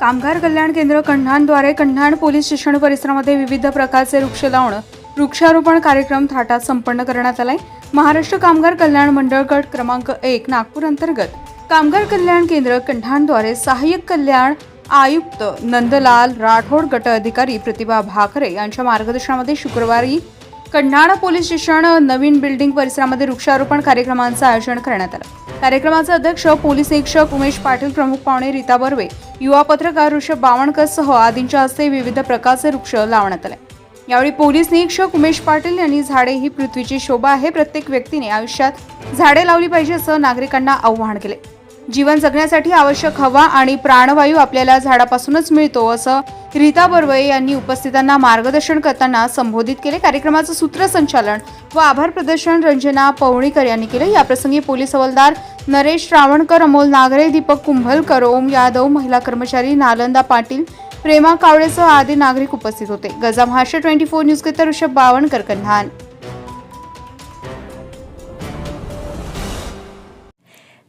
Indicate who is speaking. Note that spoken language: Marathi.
Speaker 1: कामगार कल्याण केंद्र कन्हानद्वारे कन्हान पोलीस स्टेशन परिसरामध्ये विविध प्रकारचे वृक्ष लावणं वृक्षारोपण कार्यक्रम थाटात संपन्न करण्यात आलाय. महाराष्ट्र कामगार कल्याण मंडळ गट क्रमांक एक नागपूर अंतर्गत. कामगार कल्याण केंद्र कन्हानद्वारे सहाय्यक कल्याण आयुक्त नंदलाल राठोड गट अधिकारी प्रतिभा भाकरे यांच्या मार्गदर्शनामध्ये शुक्रवारी कंढाणा पोलीस स्टेशन नवीन बिल्डिंग परिसरामध्ये वृक्षारोपण कार्यक्रमांचं आयोजन करण्यात आलं. कार्यक्रमाचे अध्यक्ष पोलीस निरीक्षक उमेश पाटील प्रमुख पाहुणे रीता बर्वे युवा पत्रकार ऋषभ बावणकर सह आदींच्या हस्ते विविध प्रकारचे वृक्ष लावण्यात आले. यावेळी पोलीस निरीक्षक उमेश पाटील यांनी झाडे ही पृथ्वीची शोभा आहे प्रत्येक व्यक्तीने आयुष्यात झाडे लावली पाहिजे असं नागरिकांना आव्हान केले. जीवन जगण्यासाठी आवश्यक हवा आणि प्राणवायू आपल्याला झाडापासूनच मिळतो असं रीता बर्वे यांनी उपस्थितांना मार्गदर्शन करताना संबोधित केले. कार्यक्रमाचं सूत्रसंचालन व आभार प्रदर्शन रंजना पवणीकर यांनी केले. याप्रसंगी पोलीस हवालदार नरेश रावणकर अमोल नागरे दीपक कुंभलकर ओम यादव महिला कर्मचारी नालंदा पाटील प्रेमा कावळेसह आदी नागरिक उपस्थित होते. गजा महाराष्ट्र ट्वेंटी फोर न्यूजकरिता ऋषभ बावणकर कन्हान.